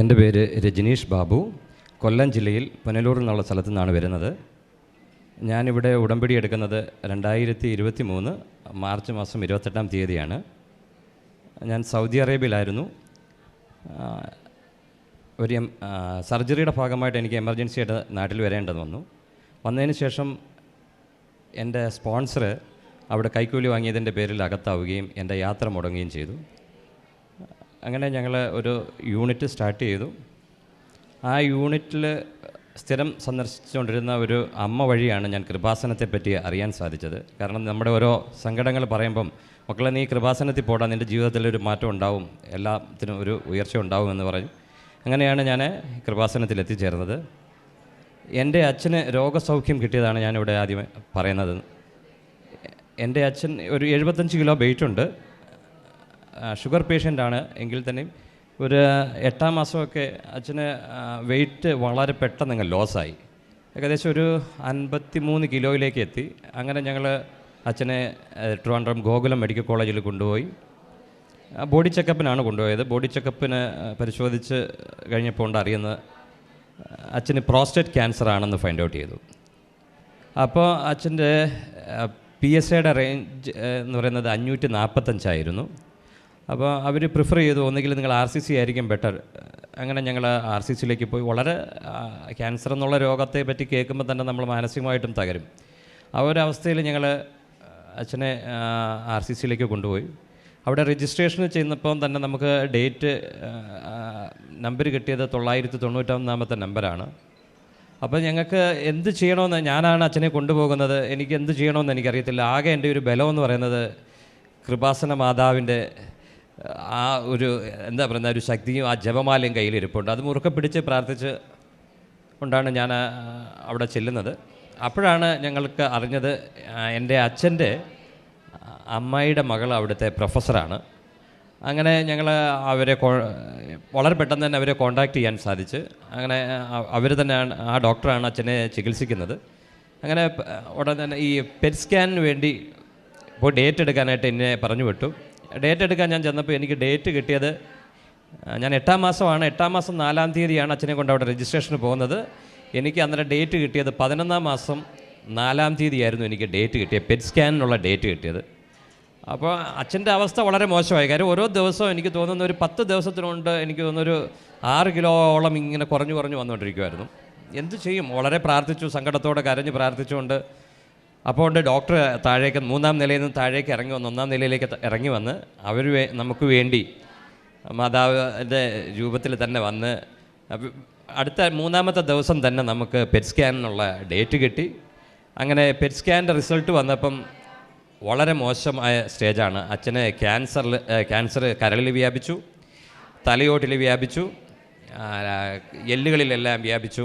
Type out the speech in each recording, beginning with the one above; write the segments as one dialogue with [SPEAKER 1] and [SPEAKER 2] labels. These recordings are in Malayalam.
[SPEAKER 1] എന്റെ പേര് രജനീഷ് ബാബു. കൊല്ലം ജില്ലയിൽ പുനലൂർ എന്നുള്ള സ്ഥലത്തു നിന്നാണ് വരുന്നത്. ഞാനിവിടെ ഉടമ്പടി എടുക്കുന്നത് രണ്ടായിരത്തി ഇരുപത്തി മൂന്ന് മാർച്ച് മാസം ഇരുപത്തെട്ടാം തീയതിയാണ്. ഞാൻ സൗദി അറേബ്യയിലായിരുന്നു. ഒരു എം സർജറിയുടെ ഭാഗമായിട്ട് എനിക്ക് എമർജൻസി ആയിട്ട് നാട്ടിൽ വരേണ്ടത് വന്നു. വന്നതിന് ശേഷം എന്റെ സ്പോൺസർ അവിടെ കൈക്കൂലി വാങ്ങിയതിന്റെ പേരിൽ അകത്താവുകയും എന്റെ യാത്ര മുടങ്ങുകയും ചെയ്തു. അങ്ങനെ ഞങ്ങൾ ഒരു യൂണിറ്റ് സ്റ്റാർട്ട് ചെയ്തു. ആ യൂണിറ്റിൽ സ്ഥിരം സന്ദർശിച്ചുകൊണ്ടിരുന്ന ഒരു അമ്മ വഴിയാണ് ഞാൻ കൃപാസനത്തെ പറ്റി അറിയാൻ സാധിച്ചത്. കാരണം നമ്മുടെ ഓരോ സങ്കടങ്ങൾ പറയുമ്പം മക്കളെ നീ കൃപാസനത്തിൽ പോടാ നിന്റെ ജീവിതത്തിൽ ഒരു മാറ്റം ഉണ്ടാവും എല്ലാത്തിനും ഒരു ഉയർച്ച ഉണ്ടാവും എന്ന് പറഞ്ഞു അങ്ങനെയാണ് ഞാൻ കൃപാസനത്തിൽ എത്തിച്ചേർന്നത്. എന്റെ അച്ഛന് രോഗസൗഖ്യം കിട്ടിയതാണ് ഞാനിവിടെ ആദ്യം പറയുന്നത്. എന്റെ അച്ഛൻ ഒരു എഴുപത്തഞ്ച് കിലോ വെയിറ്റ് ഉണ്ട് ആ, ഷുഗർ പേഷ്യന്റാണ് എങ്കിൽ തന്നെയും ഒരു എട്ടാം മാസമൊക്കെ അച്ഛന് വെയിറ്റ് വളരെ പെട്ടെന്ന് അങ്ങ് ലോസായി. ഏകദേശം ഒരു അൻപത്തി മൂന്ന് കിലോയിലേക്ക് എത്തി. അങ്ങനെ ഞങ്ങൾ അച്ഛനെ ട്രിവാൻഡ്രം ഗോകുലം മെഡിക്കൽ കോളേജിൽ കൊണ്ടുപോയി. ബോഡി ചെക്കപ്പിനാണ് കൊണ്ടുപോയത്. ബോഡി ചെക്കപ്പിന് പരിശോധിച്ച് കഴിഞ്ഞപ്പോൾ ഉണ്ട് അറിയുന്നത് അച്ഛന് പ്രോസ്റ്റേറ്റ് ക്യാൻസർ ആണെന്ന് ഫൈൻഡ് ഔട്ട് ചെയ്തു. അപ്പോൾ അച്ഛന്റെ പി എസ് എയുടെ റേഞ്ച് എന്ന് പറയുന്നത് അഞ്ഞൂറ്റി നാൽപ്പത്തഞ്ചായിരുന്നു അപ്പോൾ അവർ പ്രിഫർ ചെയ്തു ഒന്നുകിൽ നിങ്ങൾ ആർ സി സി ആയിരിക്കും ബെറ്റർ അങ്ങനെ ഞങ്ങൾ ആർ സി സിയിലേക്ക് പോയി. വളരെ ക്യാൻസർ എന്നുള്ള രോഗത്തെ പറ്റി കേൾക്കുമ്പോൾ തന്നെ നമ്മൾ മാനസികമായിട്ടും തകരും. ആ ഒരു അവസ്ഥയിൽ ഞങ്ങൾ അച്ഛനെ ആർ സി സിയിലേക്ക് കൊണ്ടുപോയി. അവിടെ രജിസ്ട്രേഷൻ ചെയ്യുന്നപ്പം തന്നെ നമുക്ക് ഡേറ്റ് നമ്പർ കിട്ടിയത് തൊള്ളായിരത്തി തൊണ്ണൂറ്റൊന്നാമത്തെ നമ്പറാണ് അപ്പോൾ ഞങ്ങൾക്ക് എന്ത് ചെയ്യണമെന്ന് ഞാനാണ് അച്ഛനെ കൊണ്ടുപോകുന്നത് എനിക്ക് എന്ത് ചെയ്യണമെന്ന് എനിക്കറിയത്തില്ല. ആകെ എന്റെ ഒരു ബലം എന്ന് പറയുന്നത് കൃപാസന മാതാവിന്റെ ആ ഒരു എന്താ പറയുന്ന ഒരു ശക്തിയും ആ ജപമാലയും കയ്യിലിരിപ്പുണ്ട് അത് മുറുക്കെ പിടിച്ച് പ്രാർത്ഥിച്ച് കൊണ്ടാണ് ഞാൻ അവിടെ ചെല്ലുന്നത്. അപ്പോഴാണ് ഞങ്ങൾക്ക് അറിഞ്ഞത് എന്റെ അച്ഛന്റെ അമ്മായിയുടെ മകൾ അവിടുത്തെ പ്രൊഫസറാണ്. അങ്ങനെ ഞങ്ങൾ അവരെ വളരെ പെട്ടെന്ന് തന്നെ അവരെ കോണ്ടാക്ട് ചെയ്യാൻ സാധിച്ച്. അങ്ങനെ അവർ തന്നെയാണ് ആ ഡോക്ടറാണ് അച്ഛനെ ചികിത്സിക്കുന്നത്. അങ്ങനെ ഉടൻ തന്നെ ഈ പെറ്റ് സ്കാനിന് വേണ്ടി ഇപ്പോൾ ഡേറ്റ് എടുക്കാനായിട്ട് എന്നെ പറഞ്ഞു വിട്ടു. ഡേറ്റ് എടുക്കാൻ ഞാൻ ചെന്നപ്പോൾ എനിക്ക് ഡേറ്റ് കിട്ടിയത് ഞാൻ എട്ടാം മാസമാണ്. എട്ടാം മാസം നാലാം തീയതിയാണ് അച്ഛനെ കൊണ്ട് അവിടെ രജിസ്ട്രേഷന് പോകുന്നത്. എനിക്ക് അന്നേരം ഡേറ്റ് കിട്ടിയത് പതിനൊന്നാം മാസം നാലാം തീയതിയായിരുന്നു എനിക്ക് ഡേറ്റ് കിട്ടിയത്. പെറ്റ് സ്കാനിനുള്ള ഡേറ്റ് കിട്ടിയത്. അപ്പോൾ അച്ഛന്റെ അവസ്ഥ വളരെ മോശമായി. കാര്യം ഓരോ ദിവസവും എനിക്ക് തോന്നുന്ന ഒരു പത്ത് ദിവസത്തിനുണ്ട് എനിക്ക് തോന്നുന്നൊരു ആറ് കിലോളം ഇങ്ങനെ കുറഞ്ഞു കുറഞ്ഞു വന്നുകൊണ്ടിരിക്കുമായിരുന്നു എന്ത് ചെയ്യും? വളരെ പ്രാർത്ഥിച്ചു സങ്കടത്തോടെ കരഞ്ഞ് പ്രാർത്ഥിച്ചുകൊണ്ട് അപ്പോൾ ഉണ്ട് ഡോക്ടർ താഴേക്ക് മൂന്നാം നിലയിൽ നിന്ന് താഴേക്ക് ഇറങ്ങി വന്ന് ഒന്നാം നിലയിലേക്ക് ഇറങ്ങി വന്ന് അവർ നമുക്ക് വേണ്ടി മാതാവിന്റെ രൂപത്തിൽ തന്നെ വന്ന് അടുത്ത മൂന്നാമത്തെ ദിവസം തന്നെ നമുക്ക് പെറ്റ് സ്കാനിനുള്ള ഡേറ്റ് കിട്ടി. അങ്ങനെ പെറ്റ് സ്കാനിന്റെ റിസൾട്ട് വന്നപ്പം വളരെ മോശമായ സ്റ്റേജാണ് അച്ഛന് ക്യാൻസറിൽ ക്യാൻസർ കരളിൽ വ്യാപിച്ചു തലയോട്ടിൽ വ്യാപിച്ചു എല്ലുകളിലെല്ലാം വ്യാപിച്ചു.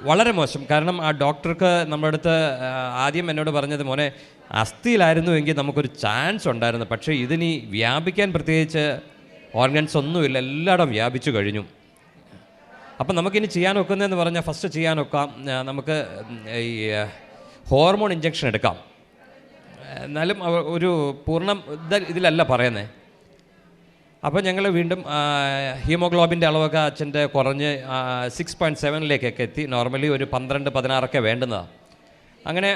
[SPEAKER 1] വളരെ മോശം. കാരണം ആ ഡോക്ടർക്ക് നമ്മുടെ അടുത്ത് ആദ്യം എന്നോട് പറഞ്ഞത് മോനെ അസ്ഥിയിലായിരുന്നു എങ്കിൽ നമുക്കൊരു ചാൻസ് ഉണ്ടായിരുന്നു. പക്ഷേ ഇതിനി വ്യാപിക്കാൻ പ്രത്യേകിച്ച് ഓർഗൻസ് ഒന്നുമില്ല. എല്ലായിടം വ്യാപിച്ചു കഴിഞ്ഞു. അപ്പം നമുക്കിനി ചെയ്യാൻ ഒക്കുന്നതെന്ന് പറഞ്ഞാൽ ഫസ്റ്റ് ചെയ്യാൻ ഒക്കാം. നമുക്ക് ഈ ഹോർമോൺ ഇഞ്ചക്ഷൻ എടുക്കാം. എന്നാലും ഒരു പൂർണം ഇത് ഇതിലല്ല പറയുന്നത് അപ്പോൾ ഞങ്ങൾ വീണ്ടും ഹീമോഗ്ലോബിന്റെ അളവൊക്കെ അച്ഛന്റെ കുറഞ്ഞ് സിക്സ് പോയിന്റ് സെവനിലേക്കൊക്കെ എത്തി. നോർമലി ഒരു പന്ത്രണ്ട് പതിനാറൊക്കെ വേണ്ടുന്നതാണ് അങ്ങനെ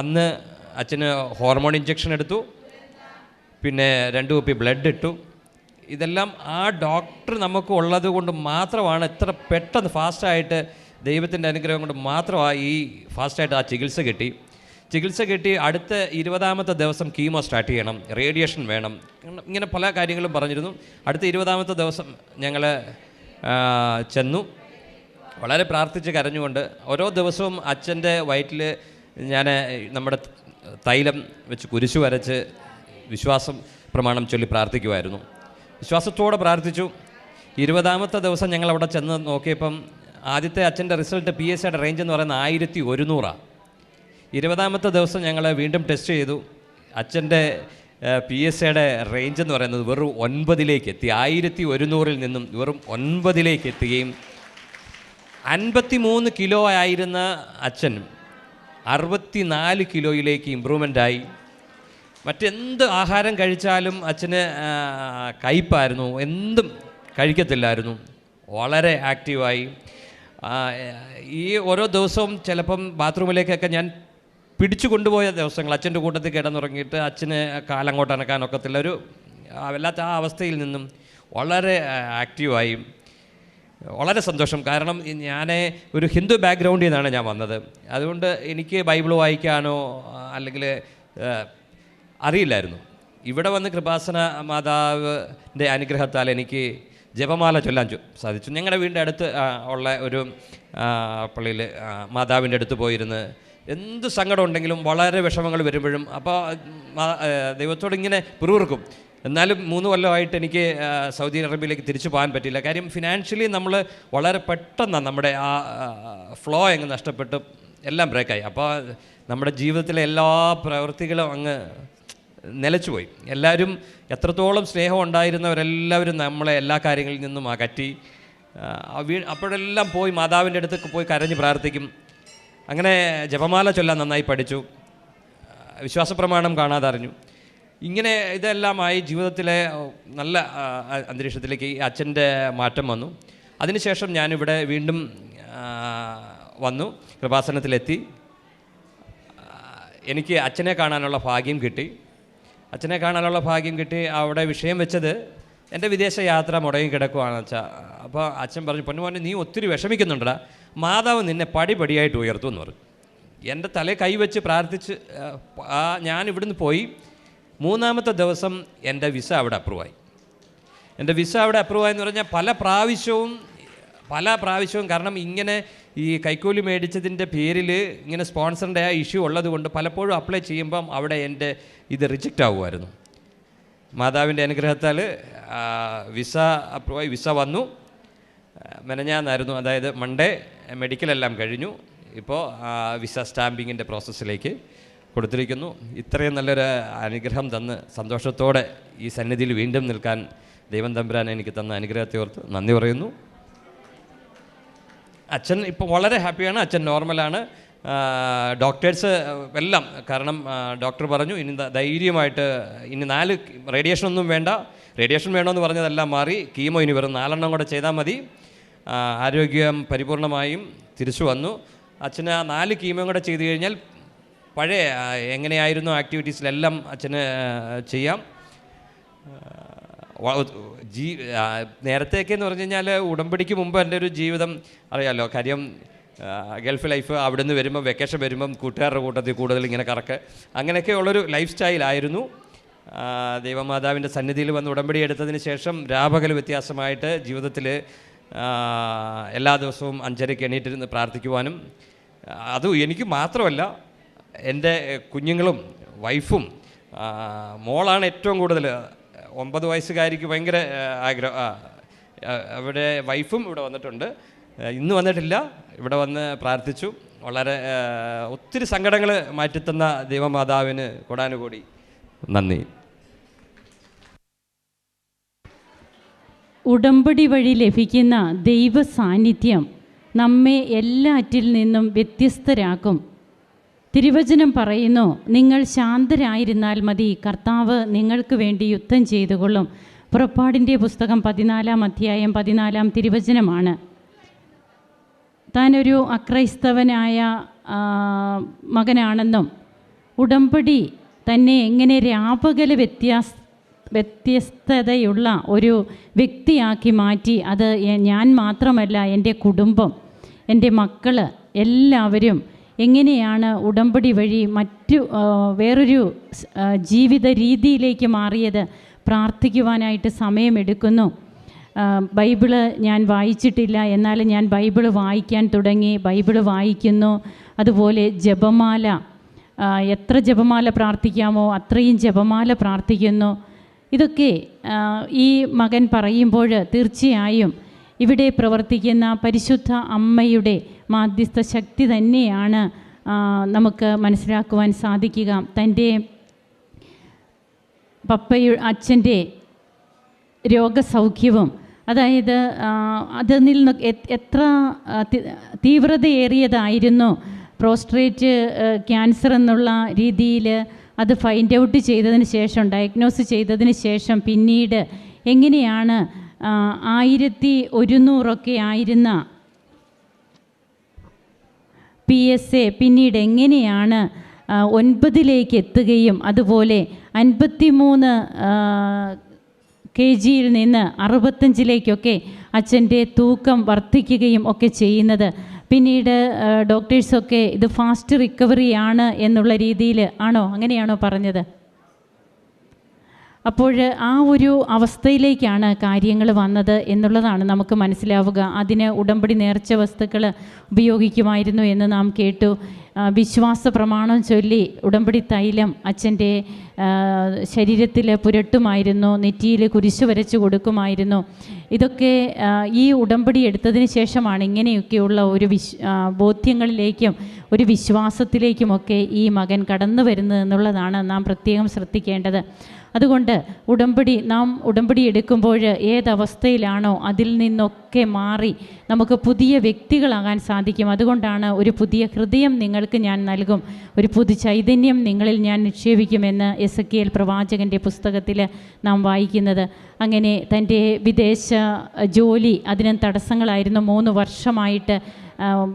[SPEAKER 1] അന്ന് അച്ഛന് ഹോർമോൺ ഇഞ്ചക്ഷൻ എടുത്തു. പിന്നെ രണ്ട് കുപ്പി ബ്ലഡ് ഇട്ടു. ഇതെല്ലാം ആ ഡോക്ടർ നമുക്ക് ഉള്ളത് കൊണ്ട് മാത്രമാണ് എത്ര പെട്ടെന്ന് ഫാസ്റ്റായിട്ട് ദൈവത്തിന്റെ അനുഗ്രഹം കൊണ്ട് മാത്രമാണ് ഈ ഫാസ്റ്റായിട്ട് ആ ചികിത്സ കിട്ടി. ചികിത്സ കിട്ടി അടുത്ത ഇരുപതാമത്തെ ദിവസം കീമോ സ്റ്റാർട്ട് ചെയ്യണം റേഡിയേഷൻ വേണം. ഇങ്ങനെ- പല കാര്യങ്ങളും പറഞ്ഞിരുന്നു. അടുത്ത ഇരുപതാമത്തെ ദിവസം ഞങ്ങൾ ചെന്നു. വളരെ പ്രാർത്ഥിച്ച് കരഞ്ഞുകൊണ്ട് ഓരോ ദിവസവും അച്ഛന്റെ വയറ്റിൽ ഞാൻ നമ്മുടെ തൈലം വെച്ച് കുരിശു വരച്ച് വിശ്വാസം പ്രമാണം ചൊല്ലി പ്രാർത്ഥിക്കുമായിരുന്നു വിശ്വാസത്തോടെ പ്രാർത്ഥിച്ചു. ഇരുപതാമത്തെ ദിവസം ഞങ്ങൾ അവിടെ ചെന്ന് നോക്കിയപ്പം ആദ്യത്തെ അച്ഛന്റെ റിസൾട്ട് പി എസ് സിയുടെ റേഞ്ച് എന്ന് പറയുന്നത് ആയിരത്തി ഒരുന്നൂറാണ് ഇരുപതാമത്തെ ദിവസം ഞങ്ങൾ വീണ്ടും ടെസ്റ്റ് ചെയ്തു. അച്ഛന്റെ പി എസ് എയുടെ റേഞ്ച് എന്ന് പറയുന്നത് വെറും ഒൻപതിലേക്ക് എത്തി. ആയിരത്തി ഒരുന്നൂറിൽ നിന്നും വെറും ഒൻപതിലേക്ക് എത്തുകയും അൻപത്തി മൂന്ന് കിലോ ആയിരുന്ന അച്ഛൻ അറുപത്തി നാല് കിലോയിലേക്ക് ഇമ്പ്രൂവ്മെന്റ് ആയി. മറ്റെന്ത് ആഹാരം കഴിച്ചാലും അച്ഛന് കയ്പായിരുന്നു. എന്തും കഴിക്കത്തില്ലായിരുന്നു. വളരെ ആക്റ്റീവായി ഈ ഓരോ ദിവസവും ചിലപ്പം ബാത്റൂമിലേക്കൊക്കെ ഞാൻ പിടിച്ചു കൊണ്ടുപോയ ദിവസങ്ങൾ. അച്ഛന്റെ കൂട്ടത്തിൽ കിടന്നുറങ്ങിയിട്ട് അച്ഛന് കാലങ്ങോട്ട് അനക്കാനൊക്കത്തില്ല ഒരു വല്ലാത്ത ആ അവസ്ഥയിൽ നിന്നും വളരെ ആക്റ്റീവായി വളരെ സന്തോഷം. കാരണം ഞാൻ ഒരു ഹിന്ദു ബാക്ക്ഗ്രൗണ്ടിൽ നിന്നാണ് ഞാൻ വന്നത്. അതുകൊണ്ട് എനിക്ക് ബൈബിൾ വായിക്കാനോ അല്ലെങ്കിൽ അറിയില്ലായിരുന്നു. ഇവിടെ വന്ന് കൃപാസന മാതാവിന്റെ അനുഗ്രഹത്താൽ എനിക്ക് ജപമാല ചൊല്ലാൻ സാധിച്ചു. ഞങ്ങളുടെ വീടിന്റെ അടുത്ത് ഉള്ള ഒരു പള്ളിയിൽ മാതാവിന്റെ അടുത്ത് പോയിരുന്ന് എന്ത് സങ്കടം ഉണ്ടെങ്കിലും വളരെ വിഷമങ്ങൾ വരുമ്പോഴും അപ്പോൾ ദൈവത്തോട് ഇങ്ങനെ പിറുവിറുക്കും എന്നാലും മൂന്ന് കൊല്ലമായിട്ട് എനിക്ക് സൗദി അറേബ്യയിലേക്ക് തിരിച്ചു പോകാൻ പറ്റില്ല കാര്യം ഫിനാൻഷ്യലി നമ്മൾ വളരെ പെട്ടെന്ന് നമ്മുടെ ആ ഫ്ലോ അങ്ങ് നഷ്ടപ്പെട്ട് എല്ലാം ബ്രേക്കായി അപ്പോൾ നമ്മുടെ ജീവിതത്തിലെ എല്ലാ പ്രവൃത്തികളും അങ്ങ് നിലച്ചുപോയി. എല്ലാവരും എത്രത്തോളം സ്നേഹം ഉണ്ടായിരുന്നവരെല്ലാവരും നമ്മളെ എല്ലാ കാര്യങ്ങളിൽ നിന്നും അകറ്റി. അപ്പോഴെല്ലാം പോയി മാതാവിന്റെ അടുത്തൊക്കെ പോയി കരഞ്ഞ് പ്രാർത്ഥിക്കും. അങ്ങനെ ജപമാല ചൊല്ലാൻ നന്നായി പഠിച്ചു. വിശ്വാസപ്രമാണം കാണാതെ അറിഞ്ഞു ഇങ്ങനെ ഇതെല്ലാമായി ജീവിതത്തിലെ നല്ല അന്തരീക്ഷത്തിലേക്ക് ഈ അച്ഛന്റെ മാറ്റം വന്നു. അതിനുശേഷം ഞാനിവിടെ വീണ്ടും വന്നു കൃപാസനത്തിലെത്തി. എനിക്ക് അച്ഛനെ കാണാനുള്ള ഭാഗ്യം കിട്ടി. അച്ഛനെ കാണാനുള്ള ഭാഗ്യം കിട്ടി. അവിടെ വിഷയം വെച്ചത് എന്റെ വിദേശ യാത്ര മുടങ്ങി കിടക്കുവാണ് അച്ഛാ അപ്പോൾ അച്ഛൻ പറഞ്ഞു പൊന്നുമോനെ നീ ഒത്തിരി വിഷമിക്കുന്നുണ്ടടാ. മാതാവ് നിന്നെ പടി പടിയായിട്ട് ഉയർത്തും എന്ന് പറഞ്ഞു. എന്റെ തലേ കൈവച്ച് പ്രാർത്ഥിച്ച് ആ, ഞാൻ ഇവിടുന്ന് പോയി. മൂന്നാമത്തെ ദിവസം എന്റെ വിസ അവിടെ അപ്രൂവായി. എന്റെ വിസ അവിടെ അപ്രൂവായി എന്ന് പറഞ്ഞാൽ പല പ്രാവശ്യവും പല പ്രാവശ്യവും കാരണം ഇങ്ങനെ ഈ കൈക്കൂലി മേടിച്ചതിന്റെ പേരിൽ ഇങ്ങനെ സ്പോൺസറിന്റെ ആ ഇഷ്യൂ ഉള്ളതുകൊണ്ട് പലപ്പോഴും അപ്ലൈ ചെയ്യുമ്പം അവിടെ എന്റെ ഇത് റിജക്റ്റ് ആവുമായിരുന്നു. മാതാവിന്റെ അനുഗ്രഹത്താൽ വിസ അപ്രൂവായി വിസ വന്നു. മെനഞ്ഞാന്നായിരുന്നു. അതായത് മൺഡേ മെഡിക്കലെല്ലാം കഴിഞ്ഞു. ഇപ്പോൾ വിസ സ്റ്റാമ്പിങ്ങിന്റെ പ്രോസസ്സിലേക്ക് കൊടുത്തിരിക്കുന്നു. ഇത്രയും നല്ലൊരു അനുഗ്രഹം തന്ന് സന്തോഷത്തോടെ ഈ സന്നിധിയിൽ വീണ്ടും നിൽക്കാൻ ദൈവം തമ്പുരാൻ എനിക്ക് തന്ന അനുഗ്രഹത്തെ ഓർത്ത് നന്ദി പറയുന്നു. അച്ഛൻ ഇപ്പോൾ വളരെ ഹാപ്പിയാണ്. അച്ഛൻ നോർമലാണ്. ഡോക്ടേഴ്സ് എല്ലാം കാരണം ഡോക്ടർ പറഞ്ഞു ഇനി ധൈര്യമായിട്ട് ഇനി നാല് റേഡിയേഷൻ ഒന്നും വേണ്ട. റേഡിയേഷൻ വേണമെന്ന് പറഞ്ഞതെല്ലാം മാറി. കീമോ ഇനി വെറും നാലെണ്ണം കൂടെ ചെയ്താൽ മതി. ആരോഗ്യം പരിപൂർണമായും തിരിച്ചു വന്നു. അച്ഛന് ആ നാല് കീമോ കൂടെ ചെയ്തു കഴിഞ്ഞാൽ പഴയ എങ്ങനെയായിരുന്നു ആക്ടിവിറ്റീസിലെല്ലാം അച്ഛന് ചെയ്യാം. ജീ നേരത്തെയൊക്കെ എന്ന് പറഞ്ഞു കഴിഞ്ഞാൽ ഉടമ്പടിക്ക് മുമ്പ് എന്റെ ഒരു ജീവിതം അറിയാമല്ലോ കാര്യം ഗൾഫ് ലൈഫ് അവിടെ നിന്ന് വരുമ്പം വെക്കേഷൻ വരുമ്പം കൂട്ടുകാരുടെ കൂട്ടത്തിൽ കൂടുതൽ ഇങ്ങനെ കറക്ക്. അങ്ങനെയൊക്കെ ഉള്ളൊരു ലൈഫ് സ്റ്റൈലായിരുന്നു ദൈവമാതാവിന്റെ സന്നിധിയിൽ വന്ന് ഉടമ്പടി എടുത്തതിന് ശേഷം രാപകൽ വ്യത്യാസമായിട്ട് ജീവിതത്തിൽ എല്ലാ ദിവസവും അഞ്ചരയ്ക്ക് എണീറ്റിരുന്ന് പ്രാർത്ഥിക്കുവാനും അത് എനിക്ക് മാത്രമല്ല എന്റെ കുഞ്ഞുങ്ങളും വൈഫും മോളാണ് ഏറ്റവും കൂടുതൽ ഒമ്പത് വയസ്സുകാരിക്ക് ഭയങ്കര ആഗ്രഹം അവിടെ വൈഫും ഇവിടെ വന്നിട്ടുണ്ട്. ഇന്ന് വന്നിട്ടില്ല ഇവിടെ വന്ന് പ്രാർത്ഥിച്ചു. വളരെ ഒത്തിരി സങ്കടങ്ങൾ മാറ്റിത്തന്ന ദൈവമാതാവിന് കൊടാനുകൂടി. നന്ദി.
[SPEAKER 2] ഉടമ്പടി വഴി ലഭിക്കുന്ന ദൈവ സാന്നിധ്യം നമ്മെ എല്ലാറ്റിൽ നിന്നും വ്യത്യസ്തരാക്കും. തിരുവചനം പറയുന്നു നിങ്ങൾ ശാന്തരായിരുന്നാൽ മതി കർത്താവ് നിങ്ങൾക്ക് വേണ്ടി യുദ്ധം ചെയ്തുകൊള്ളും. പുറപ്പാടിന്റെ പുസ്തകം പതിനാലാം അധ്യായം പതിനാലാം തിരുവചനമാണ്. താനൊരു അക്രൈസ്തവനായ മകനാണെന്നും ഉടമ്പടി തന്നെ എങ്ങനെ രാപകല വ്യത്യാസ വ്യത്യസ്തതയുള്ള ഒരു വ്യക്തിയാക്കി മാറ്റി. അത് ഞാൻ മാത്രമല്ല എന്റെ കുടുംബം എന്റെ മക്കൾ എല്ലാവരും എങ്ങനെയാണ് ഉടമ്പടി വഴി മറ്റു വേറൊരു ജീവിത രീതിയിലേക്ക് മാറിയത്? പ്രാർത്ഥിക്കുവാനായിട്ട് സമയമെടുക്കുന്നു. ബൈബിൾ ഞാൻ വായിച്ചിട്ടില്ല. എന്നാൽ ഞാൻ ബൈബിൾ വായിക്കാൻ തുടങ്ങി. ബൈബിൾ വായിക്കുന്നു. അതുപോലെ ജപമാല. എത്ര ജപമാല പ്രാർത്ഥിക്കാമോ അത്രയും ജപമാല പ്രാർത്ഥിക്കുന്നു. ഇതൊക്കെ ഈ മകൻ പറയുമ്പോൾ തീർച്ചയായും ഇവിടെ പ്രവർത്തിക്കുന്ന പരിശുദ്ധ അമ്മയുടെ മാധ്യസ്ഥ ശക്തി തന്നെയാണ് നമുക്ക് മനസ്സിലാക്കുവാൻ സാധിക്കുക. തന്റെ പപ്പയു അച്ഛന്റെ രോഗസൗഖ്യവും അതായത് അതിൽ നിന്ന് എത്ര തീവ്രതയേറിയതായിരുന്നു പ്രോസ്ട്രേറ്റ് ക്യാൻസർ എന്നുള്ള രീതിയിൽ അത് ഫൈൻഡ് ഔട്ട് ചെയ്തതിന് ശേഷം ഡയഗ്നോസ് ചെയ്തതിന് ശേഷം പിന്നീട് എങ്ങനെയാണ് ആയിരത്തി ഒരുന്നൂറൊക്കെ ആയിരുന്ന പി എസ് എ പിന്നീട് എങ്ങനെയാണ് ഒൻപതിലേക്ക് എത്തുകയും അതുപോലെ അൻപത്തി മൂന്ന് കെ ജിയിൽ നിന്ന് അറുപത്തഞ്ചിലേക്കൊക്കെ അച്ഛന്റെ തൂക്കം വർദ്ധിക്കുകയും ഒക്കെ ചെയ്യുന്നത് പിന്നീട് ഡോക്ടേഴ്സൊക്കെ ഇത് ഫാസ്റ്റ് റിക്കവറി ആണ് എന്നുള്ള രീതിയിൽ ആണോ അങ്ങനെയാണോ പറഞ്ഞത്? അപ്പോൾ ആ ഒരു അവസ്ഥയിലേക്കാണ് കാര്യങ്ങൾ വന്നത് എന്നുള്ളതാണ് നമുക്ക് മനസ്സിലാവുക. അതിന് ഉടമ്പടി നേർച്ച വസ്തുക്കൾ ഉപയോഗിക്കുമായിരുന്നു എന്ന് നാം കേട്ടു. വിശ്വാസ പ്രമാണം ചൊല്ലി ഉടമ്പടി തൈലം അച്ഛന്റെ ശരീരത്തിൽ പുരട്ടുമായിരുന്നു നെറ്റിയിൽ കുരിശു വരച്ചു കൊടുക്കുമായിരുന്നു. ഇതൊക്കെ ഈ ഉടമ്പടി എടുത്തതിന് ശേഷമാണ് ഇങ്ങനെയൊക്കെയുള്ള ഒരു വിശ് ബോധ്യങ്ങളിലേക്കും ഒരു വിശ്വാസത്തിലേക്കുമൊക്കെ ഈ മകൻ കടന്നു വരുന്നത് എന്നുള്ളതാണ് നാം പ്രത്യേകം ശ്രദ്ധിക്കേണ്ടത്. അതുകൊണ്ട് ഉടമ്പടി നാം ഉടമ്പടി എടുക്കുമ്പോൾ ഏതവസ്ഥയിലാണോ അതിൽ നിന്നൊക്കെ മാറി നമുക്ക് പുതിയ വ്യക്തികളാകാൻ സാധിക്കും. അതുകൊണ്ടാണ് ഒരു പുതിയ ഹൃദയം നിങ്ങൾക്ക് ഞാൻ നൽകും. ഒരു പുതു ചൈതന്യം നിങ്ങളിൽ ഞാൻ നിക്ഷേപിക്കുമെന്ന് എസ് കെ എൽ പ്രവാചകന്റെ പുസ്തകത്തിൽ നാം വായിക്കുന്നത്. അങ്ങനെ തന്റെ വിദേശ ജോലി അതിന് തടസ്സങ്ങളായിരുന്നു മൂന്ന് വർഷമായിട്ട്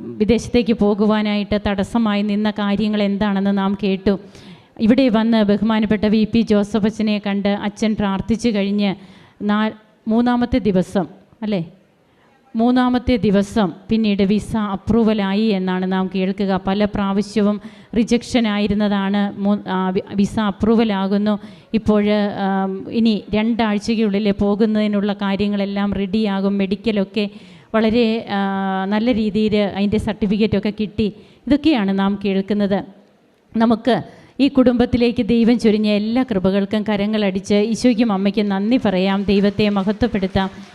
[SPEAKER 2] വിദേശത്തേക്ക് പോകുവാനായിട്ട് തടസ്സമായി നിന്ന കാര്യങ്ങൾ എന്താണെന്ന് നാം കേട്ടു. ഇവിടെ വന്ന് ബഹുമാനപ്പെട്ട വി. പി. ജോസഫച്ചനെ കണ്ട് അച്ഛൻ പ്രാർത്ഥിച്ചു കഴിഞ്ഞ് നാ മൂന്നാമത്തെ ദിവസം അല്ലേ? മൂന്നാമത്തെ ദിവസം പിന്നീട് വിസ അപ്രൂവലായി എന്നാണ് നാം കേൾക്കുക. പല പ്രാവശ്യവും റിജക്ഷൻ ആയിരുന്നതാണ് വിസ അപ്രൂവലാകുന്നു. ഇപ്പോൾ ഇനി രണ്ടാഴ്ചയ്ക്കുള്ളിൽ പോകുന്നതിനുള്ള കാര്യങ്ങളെല്ലാം റെഡിയാകും മെഡിക്കലൊക്കെ വളരെ നല്ല രീതിയിൽ അതിന്റെ സർട്ടിഫിക്കറ്റൊക്കെ കിട്ടി. ഇതൊക്കെയാണ് നാം കേൾക്കുന്നത്. നമുക്ക് ഈ കുടുംബത്തിലേക്ക് ദൈവം ചൊരിഞ്ഞ എല്ലാ കൃപകൾക്കും കരങ്ങളടിച്ച് ഈശോയ്ക്കും അമ്മയ്ക്കും നന്ദി പറയാം. ദൈവത്തെ മഹത്വപ്പെടുത്താം.